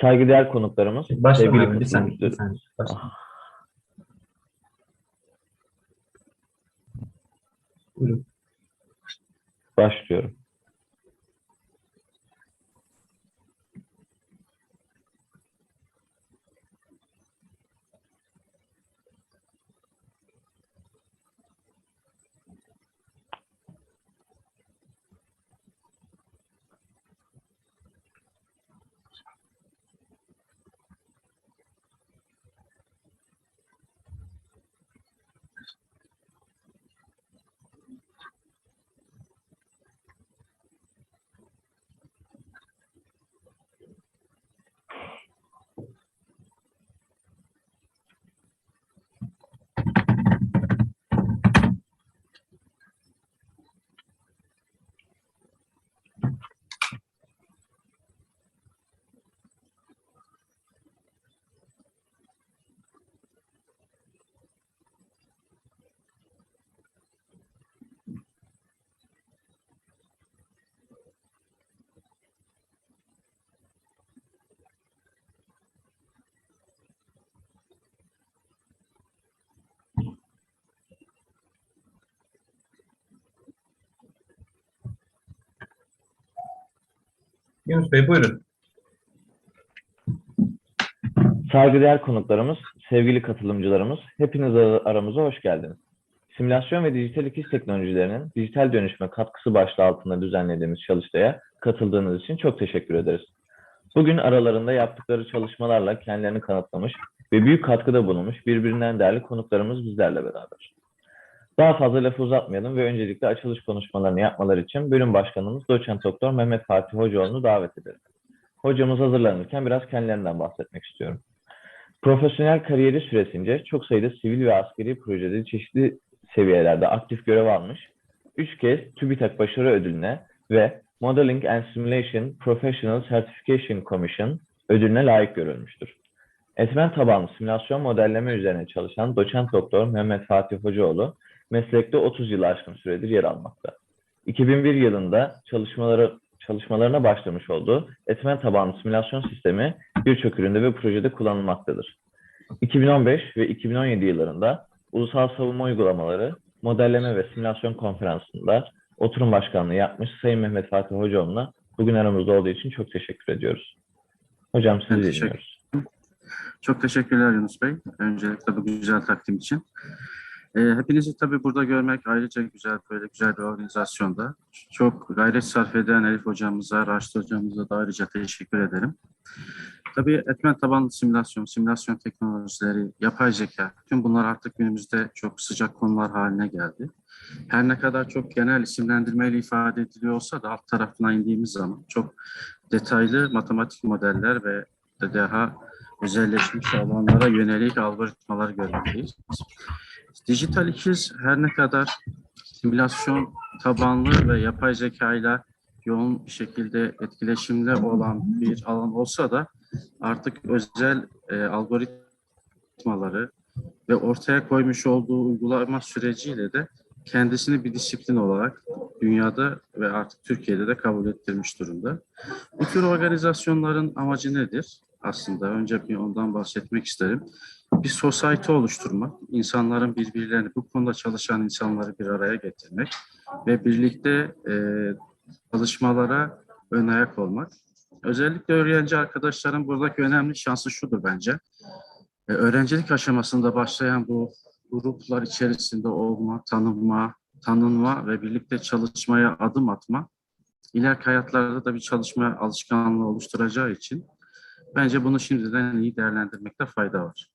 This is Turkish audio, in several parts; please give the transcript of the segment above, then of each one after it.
Saygıdeğer konuklarımız, sevgili abi, bir saniye. Bir saniye. Başlayalım. Buyurun. Başlıyorum. Yunus Bey buyurun. Saygıdeğer konuklarımız, sevgili katılımcılarımız, hepiniz ar- aramıza hoş geldiniz. Simülasyon ve dijital ikiz teknolojilerinin dijital dönüşme katkısı başlığı altında düzenlediğimiz çalıştaya katıldığınız için çok teşekkür ederiz. Bugün aralarında yaptıkları çalışmalarla kendilerini kanıtlamış ve büyük katkıda bulunmuş birbirinden değerli konuklarımız bizlerle beraber. Daha fazla lafı uzatmayalım ve öncelikle açılış konuşmalarını yapmaları için bölüm başkanımız Doçent Doktor Mehmet Fatih Hocaoğlu'nu davet edelim. Hocamız hazırlanırken biraz kendilerinden bahsetmek istiyorum. Profesyonel kariyeri süresince çok sayıda sivil ve askeri projede çeşitli seviyelerde aktif görev almış, 3 kez TÜBİTAK Başarı Ödülüne ve Modeling and Simulation Professional Certification Commission ödülüne layık görülmüştür. Etmen tabanlı simülasyon modelleme üzerine çalışan doçent doktor Mehmet Fatih Hocaoğlu meslekte 30 yıl aşkın süredir yer almakta. 2001 yılında çalışmaları çalışmalarına başlamış olduğu etmen tabanlı simülasyon sistemi birçok üründe ve projede kullanılmaktadır. 2015 ve 2017 yıllarında Ulusal Savunma Uygulamaları Modelleme ve Simülasyon Konferansı'nda oturum başkanlığı yapmış Sayın Mehmet Fatih Hocam'la bugün aramızda olduğu için çok teşekkür ediyoruz. Hocam sizi teşekkür- dinliyoruz. Çok teşekkürler Yunus Bey. Öncelikle bu güzel takdim için. Ee, hepinizi tabii burada görmek ayrıca güzel, böyle güzel bir organizasyonda. Çok gayret sarf eden Elif hocamıza, Raşit hocamıza da ayrıca teşekkür ederim. Tabii etmen tabanlı simülasyon, simülasyon teknolojileri, yapay zeka, tüm bunlar artık günümüzde çok sıcak konular haline geldi. Her ne kadar çok genel isimlendirmeyle ifade ediliyor olsa da alt tarafına indiğimiz zaman çok detaylı matematik modeller ve daha özelleşmiş alanlara yönelik algoritmalar görmekteyiz. Dijital ikiz her ne kadar simülasyon tabanlı ve yapay zeka ile yoğun şekilde etkileşimde olan bir alan olsa da artık özel e, algoritmaları ve ortaya koymuş olduğu uygulama süreciyle de kendisini bir disiplin olarak dünyada ve artık Türkiye'de de kabul ettirmiş durumda. Bu tür organizasyonların amacı nedir? Aslında önce bir ondan bahsetmek isterim. Bir society oluşturmak, insanların birbirlerini, bu konuda çalışan insanları bir araya getirmek ve birlikte e, çalışmalara ön ayak olmak. Özellikle öğrenci arkadaşların buradaki önemli şansı şudur bence. E, öğrencilik aşamasında başlayan bu gruplar içerisinde olma, tanınma, tanınma ve birlikte çalışmaya adım atma ileriki hayatlarda da bir çalışma alışkanlığı oluşturacağı için bence bunu şimdiden iyi değerlendirmekte fayda var.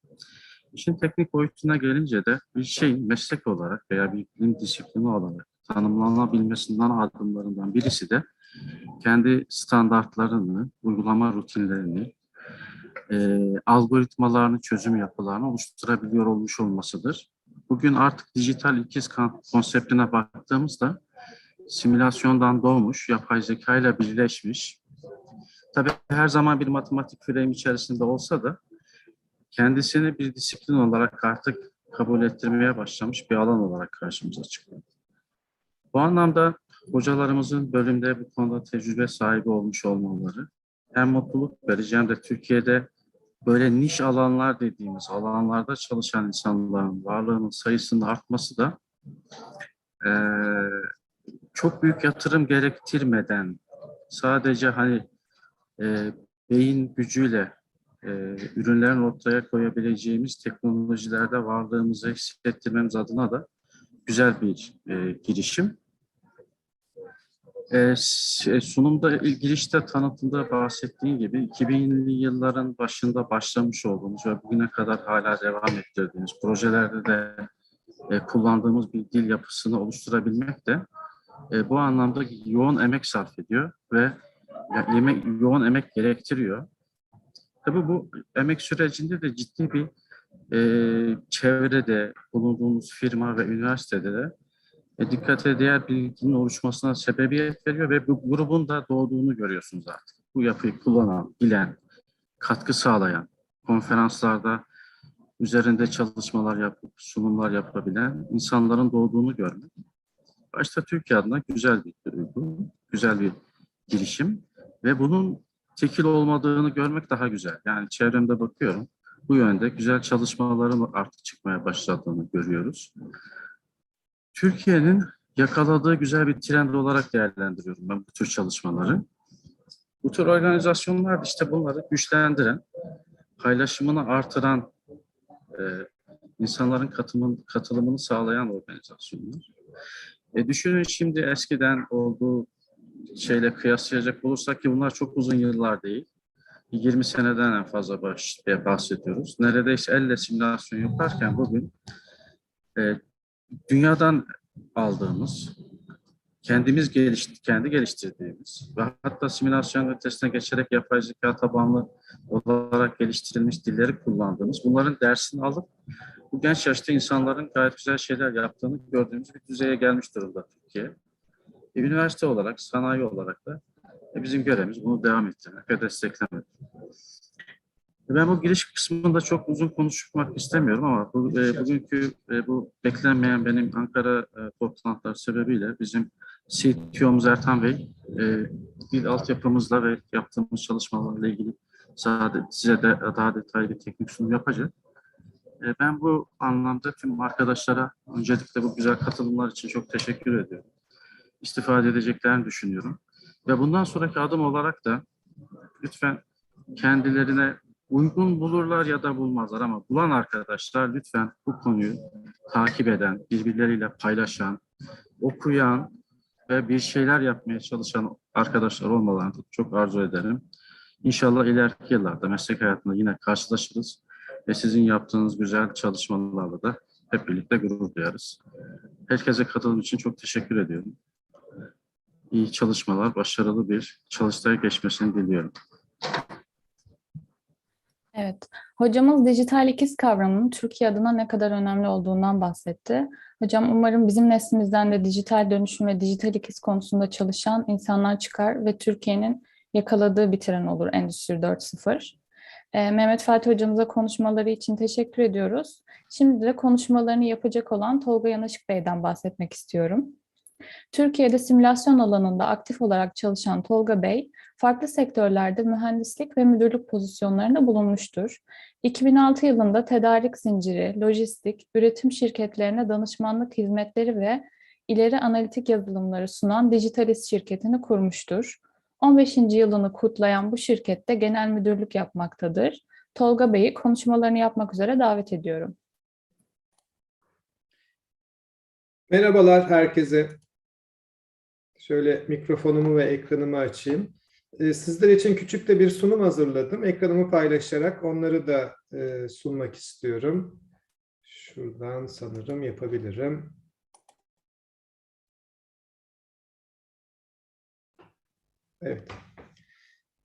İşin teknik boyutuna gelince de bir şeyin meslek olarak veya bir bilim disiplini olarak tanımlanabilmesinden adımlarından birisi de kendi standartlarını, uygulama rutinlerini, e, algoritmalarını, çözüm yapılarını oluşturabiliyor olmuş olmasıdır. Bugün artık dijital ikiz konseptine baktığımızda simülasyondan doğmuş, yapay zeka ile birleşmiş. Tabii her zaman bir matematik frame içerisinde olsa da kendisini bir disiplin olarak artık kabul ettirmeye başlamış bir alan olarak karşımıza çıkıyor. Bu anlamda hocalarımızın bölümde bu konuda tecrübe sahibi olmuş olmaları hem mutluluk verici hem de Türkiye'de böyle niş alanlar dediğimiz alanlarda çalışan insanların varlığının sayısının artması da eee, çok büyük yatırım gerektirmeden sadece hani eee, beyin gücüyle eee, ürünlerin ortaya koyabileceğimiz teknolojilerde varlığımızı hissettirmemiz adına da güzel bir eee, girişim. Eee, s- sunumda girişte tanıtımda bahsettiğim gibi 2000'li yılların başında başlamış olduğumuz ve bugüne kadar hala devam ettirdiğimiz projelerde de e, kullandığımız bir dil yapısını oluşturabilmek de e, bu anlamda yoğun emek sarf ediyor ve ya- yemek, yoğun emek gerektiriyor. Tabii bu emek sürecinde de ciddi bir e, çevrede bulunduğumuz firma ve üniversitede de e, dikkate değer bilginin oluşmasına sebebiyet veriyor ve bu grubun da doğduğunu görüyorsunuz artık. Bu yapıyı kullanan, bilen, katkı sağlayan, konferanslarda üzerinde çalışmalar yapıp sunumlar yapabilen insanların doğduğunu görmek. Başta Türkiye adına güzel bir duygu, güzel bir girişim ve bunun tekil olmadığını görmek daha güzel. Yani çevremde bakıyorum, bu yönde güzel çalışmaların artık çıkmaya başladığını görüyoruz. Türkiye'nin yakaladığı güzel bir trend olarak değerlendiriyorum ben bu tür çalışmaları. Bu tür organizasyonlar işte bunları güçlendiren, paylaşımını artıran, e, insanların katılımını, katılımını sağlayan organizasyonlar. E, düşünün şimdi eskiden olduğu şeyle kıyaslayacak olursak ki bunlar çok uzun yıllar değil. 20 seneden en fazla e, bahsediyoruz. Neredeyse elle simülasyon yaparken bugün e, dünyadan aldığımız, kendimiz geliş, kendi geliştirdiğimiz ve hatta simülasyon ötesine geçerek yapay zeka tabanlı olarak geliştirilmiş dilleri kullandığımız, bunların dersini alıp bu genç yaşta insanların gayet güzel şeyler yaptığını gördüğümüz bir düzeye gelmiş durumda Türkiye. E, üniversite olarak, sanayi olarak da e, bizim görevimiz bunu devam ettirmek ve desteklemek. E, Ben bu giriş kısmında çok uzun konuşmak istemiyorum ama bu, e, bugünkü e, bu beklenmeyen benim Ankara e, toplantıları sebebiyle bizim CTO'muz Ertan Bey e, dil altyapımızla ve yaptığımız çalışmalarla ilgili size de daha detaylı bir teknik sunum yapacak. E, ben bu anlamda tüm arkadaşlara öncelikle bu güzel katılımlar için çok teşekkür ediyorum. İstifade edeceklerini düşünüyorum. Ve bundan sonraki adım olarak da lütfen kendilerine uygun bulurlar ya da bulmazlar ama bulan arkadaşlar lütfen bu konuyu takip eden, birbirleriyle paylaşan, okuyan ve bir şeyler yapmaya çalışan arkadaşlar olmalarını çok arzu ederim. İnşallah ileriki yıllarda meslek hayatında yine karşılaşırız ve sizin yaptığınız güzel çalışmalarla da hep birlikte gurur duyarız. Herkese katılım için çok teşekkür ediyorum. İyi çalışmalar, başarılı bir çalıştay geçmesini diliyorum. Evet, hocamız dijital ikiz kavramının Türkiye adına ne kadar önemli olduğundan bahsetti. Hocam umarım bizim neslimizden de dijital dönüşüm ve dijital ikiz konusunda çalışan insanlar çıkar ve Türkiye'nin yakaladığı bir tren olur Endüstri 4.0. Ee, Mehmet Fatih hocamıza konuşmaları için teşekkür ediyoruz. Şimdi de konuşmalarını yapacak olan Tolga Yanaşık Bey'den bahsetmek istiyorum. Türkiye'de simülasyon alanında aktif olarak çalışan Tolga Bey, farklı sektörlerde mühendislik ve müdürlük pozisyonlarında bulunmuştur. 2006 yılında tedarik zinciri, lojistik, üretim şirketlerine danışmanlık hizmetleri ve ileri analitik yazılımları sunan Digitalis şirketini kurmuştur. 15. yılını kutlayan bu şirkette genel müdürlük yapmaktadır. Tolga Bey'i konuşmalarını yapmak üzere davet ediyorum. Merhabalar herkese. Şöyle mikrofonumu ve ekranımı açayım. Ee, Sizler için küçük de bir sunum hazırladım. Ekranımı paylaşarak onları da e, sunmak istiyorum. Şuradan sanırım yapabilirim. Evet.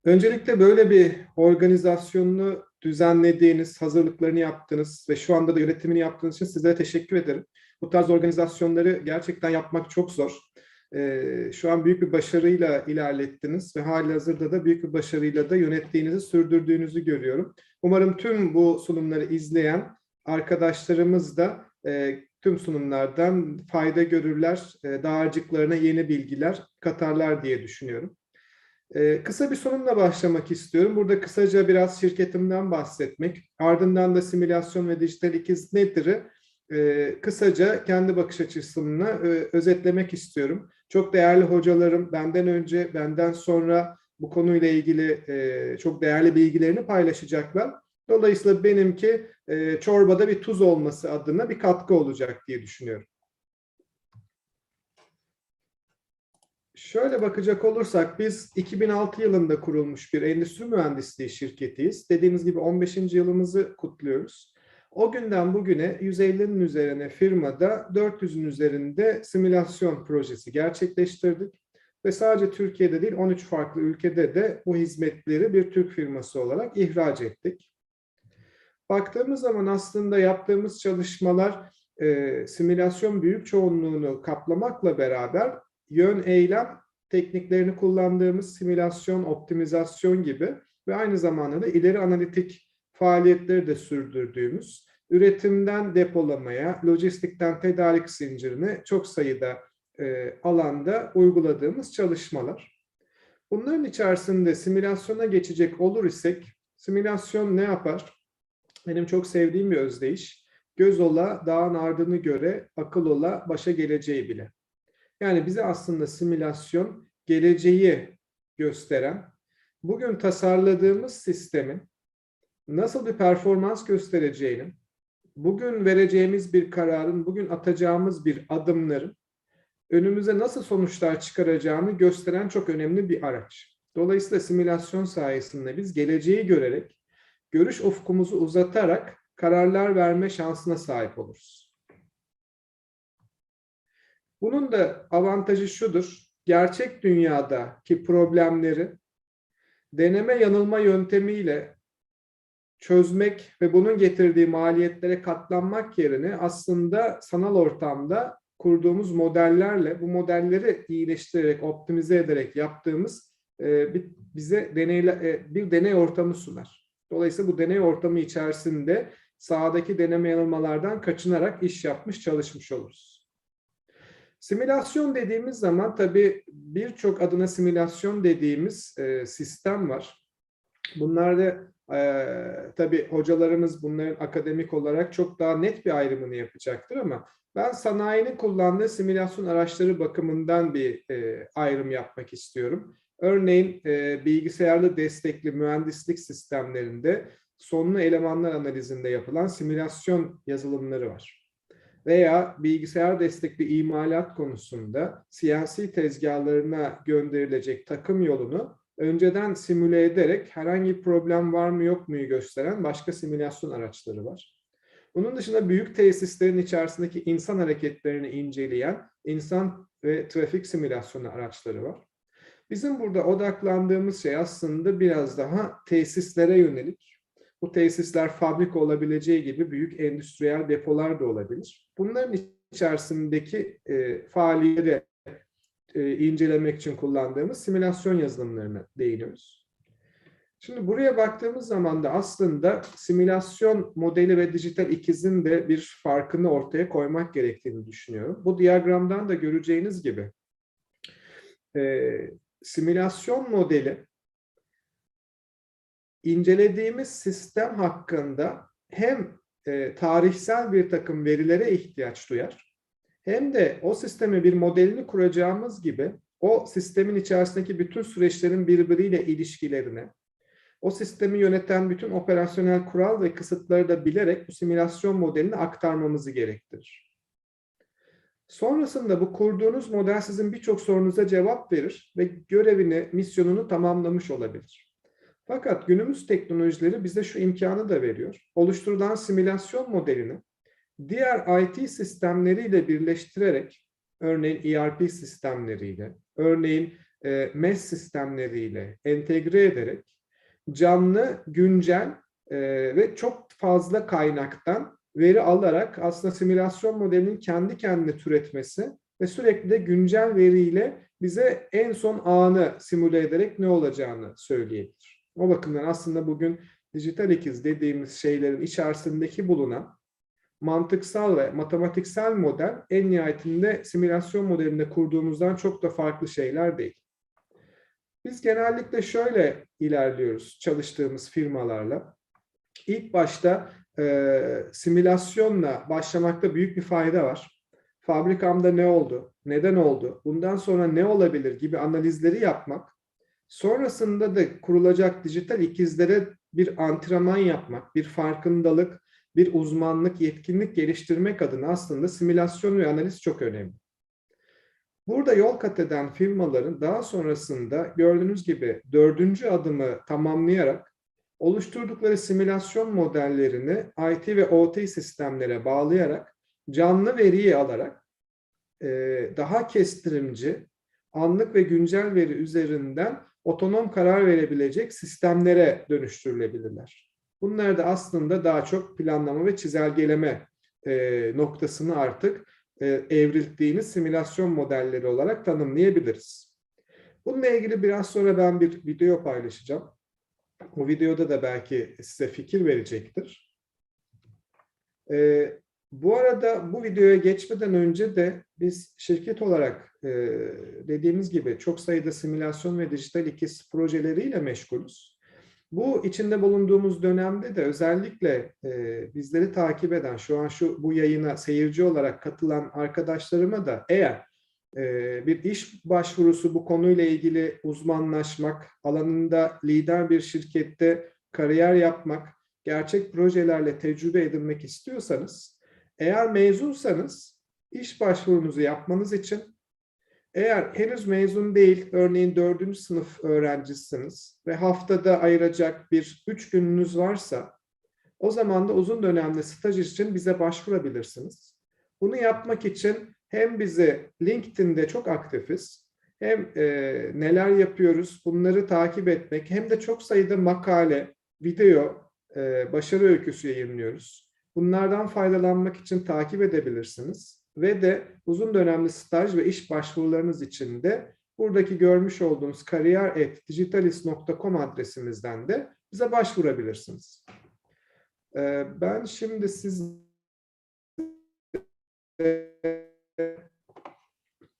Öncelikle böyle bir organizasyonunu düzenlediğiniz, hazırlıklarını yaptığınız ve şu anda da yönetimini yaptığınız için size teşekkür ederim. Bu tarz organizasyonları gerçekten yapmak çok zor. Ee, şu an büyük bir başarıyla ilerlettiniz ve hali hazırda da büyük bir başarıyla da yönettiğinizi sürdürdüğünüzü görüyorum. Umarım tüm bu sunumları izleyen arkadaşlarımız da e, tüm sunumlardan fayda görürler, e, dağarcıklarına yeni bilgiler katarlar diye düşünüyorum. Ee, kısa bir sunumla başlamak istiyorum. Burada kısaca biraz şirketimden bahsetmek, ardından da simülasyon ve dijital ikiz nedir? Ee, kısaca kendi bakış açısımla e, özetlemek istiyorum. Çok değerli hocalarım benden önce, benden sonra bu konuyla ilgili e, çok değerli bilgilerini paylaşacaklar. Dolayısıyla benimki e, çorbada bir tuz olması adına bir katkı olacak diye düşünüyorum. Şöyle bakacak olursak biz 2006 yılında kurulmuş bir endüstri mühendisliği şirketiyiz. Dediğimiz gibi 15. yılımızı kutluyoruz. O günden bugüne 150'nin üzerine firmada 400'ün üzerinde simülasyon projesi gerçekleştirdik. Ve sadece Türkiye'de değil 13 farklı ülkede de bu hizmetleri bir Türk firması olarak ihraç ettik. Baktığımız zaman aslında yaptığımız çalışmalar e, simülasyon büyük çoğunluğunu kaplamakla beraber yön eylem tekniklerini kullandığımız simülasyon, optimizasyon gibi ve aynı zamanda da ileri analitik faaliyetleri de sürdürdüğümüz üretimden depolamaya, lojistikten tedarik zincirine çok sayıda e, alanda uyguladığımız çalışmalar. Bunların içerisinde simülasyona geçecek olur isek, simülasyon ne yapar? Benim çok sevdiğim bir özdeyiş. Göz ola, dağın ardını göre, akıl ola, başa geleceği bile. Yani bize aslında simülasyon geleceği gösteren, bugün tasarladığımız sistemin nasıl bir performans göstereceğini, bugün vereceğimiz bir kararın, bugün atacağımız bir adımların önümüze nasıl sonuçlar çıkaracağını gösteren çok önemli bir araç. Dolayısıyla simülasyon sayesinde biz geleceği görerek, görüş ufkumuzu uzatarak kararlar verme şansına sahip oluruz. Bunun da avantajı şudur. Gerçek dünyadaki problemleri deneme yanılma yöntemiyle çözmek ve bunun getirdiği maliyetlere katlanmak yerine aslında sanal ortamda kurduğumuz modellerle bu modelleri iyileştirerek, optimize ederek yaptığımız e, bize e, bir deney ortamı sunar. Dolayısıyla bu deney ortamı içerisinde sahadaki deneme yanılmalardan kaçınarak iş yapmış, çalışmış oluruz. Simülasyon dediğimiz zaman tabii birçok adına simülasyon dediğimiz e, sistem var. Bunlar da e, tabii hocalarımız bunların akademik olarak çok daha net bir ayrımını yapacaktır ama ben sanayinin kullandığı simülasyon araçları bakımından bir e, ayrım yapmak istiyorum. Örneğin e, bilgisayarlı destekli mühendislik sistemlerinde sonlu elemanlar analizinde yapılan simülasyon yazılımları var. Veya bilgisayar destekli imalat konusunda CNC tezgahlarına gönderilecek takım yolunu önceden simüle ederek herhangi problem var mı yok muyu gösteren başka simülasyon araçları var. Bunun dışında büyük tesislerin içerisindeki insan hareketlerini inceleyen insan ve trafik simülasyonu araçları var. Bizim burada odaklandığımız şey aslında biraz daha tesislere yönelik. Bu tesisler fabrika olabileceği gibi büyük endüstriyel depolar da olabilir. Bunların içerisindeki e, faaliyeti e, incelemek için kullandığımız simülasyon yazılımlarına değiniyoruz. Şimdi buraya baktığımız zaman da aslında simülasyon modeli ve dijital ikizin de bir farkını ortaya koymak gerektiğini düşünüyorum. Bu diyagramdan da göreceğiniz gibi e, simülasyon modeli incelediğimiz sistem hakkında hem e, tarihsel bir takım verilere ihtiyaç duyar hem de o sisteme bir modelini kuracağımız gibi o sistemin içerisindeki bütün süreçlerin birbiriyle ilişkilerine, o sistemi yöneten bütün operasyonel kural ve kısıtları da bilerek bu simülasyon modelini aktarmamızı gerektirir. Sonrasında bu kurduğunuz model sizin birçok sorunuza cevap verir ve görevini, misyonunu tamamlamış olabilir. Fakat günümüz teknolojileri bize şu imkanı da veriyor. Oluşturulan simülasyon modelini diğer IT sistemleriyle birleştirerek, örneğin ERP sistemleriyle, örneğin e, MES sistemleriyle entegre ederek canlı, güncel e, ve çok fazla kaynaktan veri alarak aslında simülasyon modelinin kendi kendine türetmesi ve sürekli de güncel veriyle bize en son anı simüle ederek ne olacağını söyleyebilir. O bakımdan aslında bugün dijital ikiz dediğimiz şeylerin içerisindeki bulunan mantıksal ve matematiksel model en nihayetinde simülasyon modelinde kurduğumuzdan çok da farklı şeyler değil. Biz genellikle şöyle ilerliyoruz çalıştığımız firmalarla. İlk başta e, simülasyonla başlamakta büyük bir fayda var. Fabrikamda ne oldu, neden oldu, bundan sonra ne olabilir gibi analizleri yapmak, sonrasında da kurulacak dijital ikizlere bir antrenman yapmak, bir farkındalık, bir uzmanlık, yetkinlik geliştirmek adına aslında simülasyon ve analiz çok önemli. Burada yol kat eden firmaların daha sonrasında gördüğünüz gibi dördüncü adımı tamamlayarak oluşturdukları simülasyon modellerini IT ve OT sistemlere bağlayarak canlı veriyi alarak e, daha kestirimci, anlık ve güncel veri üzerinden otonom karar verebilecek sistemlere dönüştürülebilirler. Bunlar da aslında daha çok planlama ve çizelgeleme e, noktasını artık e, evrildiğini simülasyon modelleri olarak tanımlayabiliriz. Bununla ilgili biraz sonra ben bir video paylaşacağım. O videoda da belki size fikir verecektir. E, bu arada bu videoya geçmeden önce de biz şirket olarak e, dediğimiz gibi çok sayıda simülasyon ve dijital ikiz projeleriyle meşgulüz. Bu içinde bulunduğumuz dönemde de özellikle e, bizleri takip eden, şu an şu bu yayına seyirci olarak katılan arkadaşlarıma da eğer e, bir iş başvurusu bu konuyla ilgili uzmanlaşmak, alanında lider bir şirkette kariyer yapmak, gerçek projelerle tecrübe edinmek istiyorsanız, eğer mezunsanız iş başvurunuzu yapmanız için eğer henüz mezun değil, örneğin dördüncü sınıf öğrencisiniz ve haftada ayıracak bir üç gününüz varsa, o zaman da uzun dönemli staj için bize başvurabilirsiniz. Bunu yapmak için hem bizi LinkedIn'de çok aktifiz, hem e, neler yapıyoruz bunları takip etmek, hem de çok sayıda makale, video, e, başarı öyküsü yayınlıyoruz. Bunlardan faydalanmak için takip edebilirsiniz ve de uzun dönemli staj ve iş başvurularınız için de buradaki görmüş olduğunuz kariyer.digitalis.com adresimizden de bize başvurabilirsiniz. Ee, Ben şimdi siz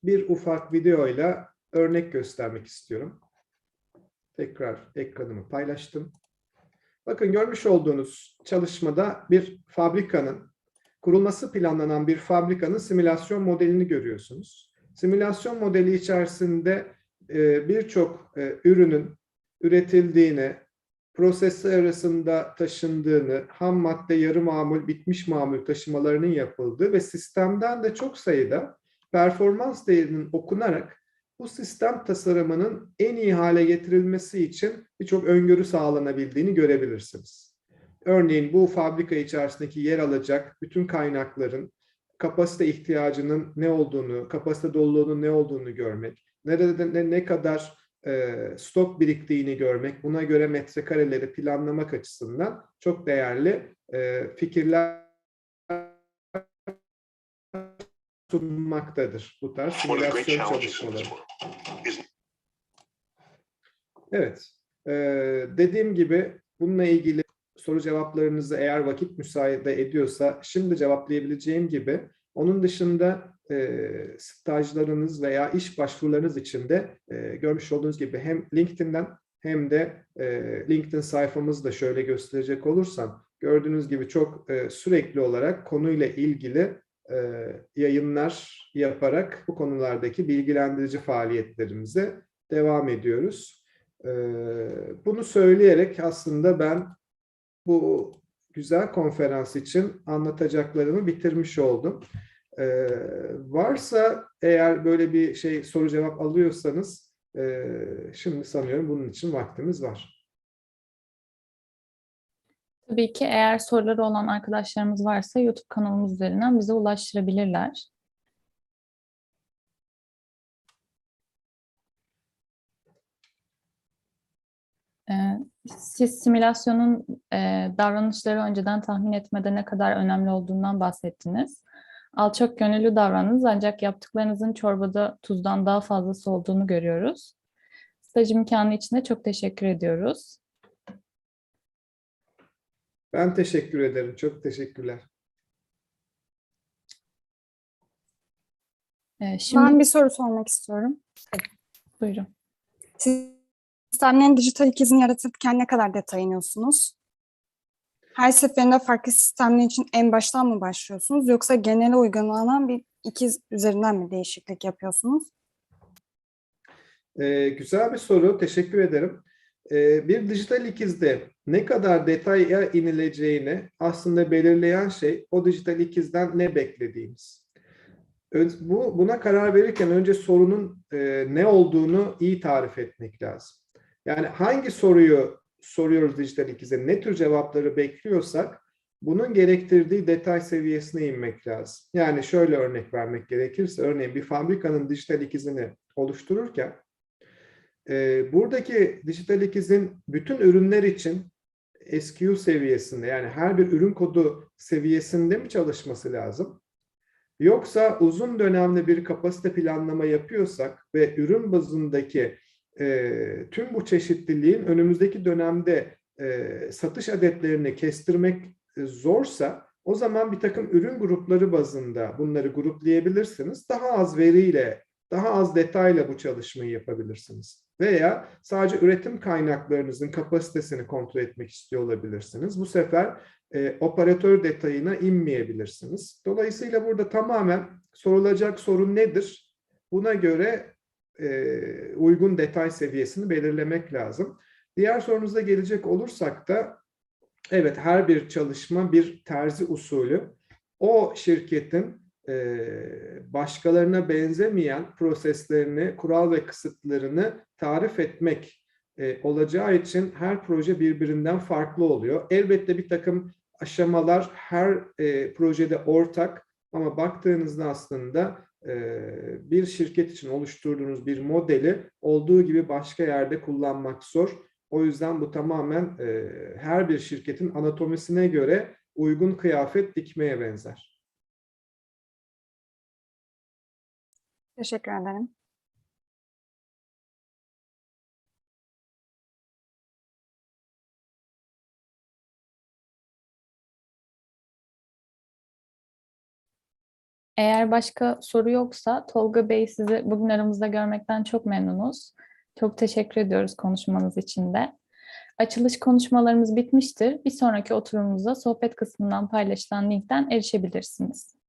bir ufak videoyla örnek göstermek istiyorum. Tekrar ekranımı paylaştım. Bakın görmüş olduğunuz çalışmada bir fabrikanın kurulması planlanan bir fabrikanın simülasyon modelini görüyorsunuz. Simülasyon modeli içerisinde e, birçok e, ürünün üretildiğini, prosesler arasında taşındığını, ham madde, yarı mamul, bitmiş mamul taşımalarının yapıldığı ve sistemden de çok sayıda performans değerinin okunarak bu sistem tasarımının en iyi hale getirilmesi için birçok öngörü sağlanabildiğini görebilirsiniz. Örneğin bu fabrika içerisindeki yer alacak bütün kaynakların kapasite ihtiyacının ne olduğunu, kapasite doluluğunun ne olduğunu görmek, nerede ne, ne kadar e, stok biriktiğini görmek, buna göre metrekareleri planlamak açısından çok değerli e, fikirler sunmaktadır bu tarz simülasyon çalışmaları. Evet. Ee, dediğim gibi bununla ilgili soru cevaplarınızı eğer vakit müsaade ediyorsa şimdi cevaplayabileceğim gibi onun dışında e, stajlarınız veya iş başvurularınız için de e, görmüş olduğunuz gibi hem LinkedIn'den hem de e, LinkedIn sayfamızı da şöyle gösterecek olursam gördüğünüz gibi çok e, sürekli olarak konuyla ilgili e, yayınlar yaparak bu konulardaki bilgilendirici faaliyetlerimize devam ediyoruz. Ee, Bunu söyleyerek aslında ben bu güzel konferans için anlatacaklarımı bitirmiş oldum. Ee, Varsa eğer böyle bir şey soru cevap alıyorsanız e, şimdi sanıyorum bunun için vaktimiz var. Tabii ki eğer soruları olan arkadaşlarımız varsa YouTube kanalımız üzerinden bize ulaştırabilirler. Siz simülasyonun e, davranışları önceden tahmin etmede ne kadar önemli olduğundan bahsettiniz. Alçak gönüllü davranınız ancak yaptıklarınızın çorbada tuzdan daha fazlası olduğunu görüyoruz. Staj imkanı için de çok teşekkür ediyoruz. Ben teşekkür ederim. Çok teşekkürler. Ee, Şimdi Ben bir soru sormak istiyorum. buyurun. Siz Sistemlerin dijital ikizini yaratırken ne kadar detay iniyorsunuz? Her seferinde farklı sistemler için en baştan mı başlıyorsunuz yoksa genele uygulanan bir ikiz üzerinden mi değişiklik yapıyorsunuz? Ee, güzel bir soru. Teşekkür ederim. Ee, bir dijital ikizde ne kadar detaya inileceğini aslında belirleyen şey o dijital ikizden ne beklediğimiz. Bu buna karar verirken önce sorunun e, ne olduğunu iyi tarif etmek lazım. Yani hangi soruyu soruyoruz dijital ikize, ne tür cevapları bekliyorsak bunun gerektirdiği detay seviyesine inmek lazım. Yani şöyle örnek vermek gerekirse, örneğin bir fabrikanın dijital ikizini oluştururken e, buradaki dijital ikizin bütün ürünler için SKU seviyesinde yani her bir ürün kodu seviyesinde mi çalışması lazım? Yoksa uzun dönemli bir kapasite planlama yapıyorsak ve ürün bazındaki e, tüm bu çeşitliliğin önümüzdeki dönemde e, satış adetlerini kestirmek e, zorsa o zaman bir takım ürün grupları bazında bunları gruplayabilirsiniz. Daha az veriyle, daha az detayla bu çalışmayı yapabilirsiniz. Veya sadece üretim kaynaklarınızın kapasitesini kontrol etmek istiyor olabilirsiniz. Bu sefer e, operatör detayına inmeyebilirsiniz. Dolayısıyla burada tamamen sorulacak sorun nedir? Buna göre e, uygun detay seviyesini belirlemek lazım. Diğer sorunuza gelecek olursak da evet her bir çalışma bir terzi usulü. O şirketin e, başkalarına benzemeyen proseslerini, kural ve kısıtlarını tarif etmek e, olacağı için her proje birbirinden farklı oluyor. Elbette bir takım aşamalar her e, projede ortak ama baktığınızda aslında bir şirket için oluşturduğunuz bir modeli olduğu gibi başka yerde kullanmak zor. O yüzden bu tamamen e, her bir şirketin anatomisine göre uygun kıyafet dikmeye benzer. Teşekkür ederim. Eğer başka soru yoksa Tolga Bey sizi bugün aramızda görmekten çok memnunuz. Çok teşekkür ediyoruz konuşmanız için de. Açılış konuşmalarımız bitmiştir. Bir sonraki oturumumuza sohbet kısmından paylaşılan linkten erişebilirsiniz.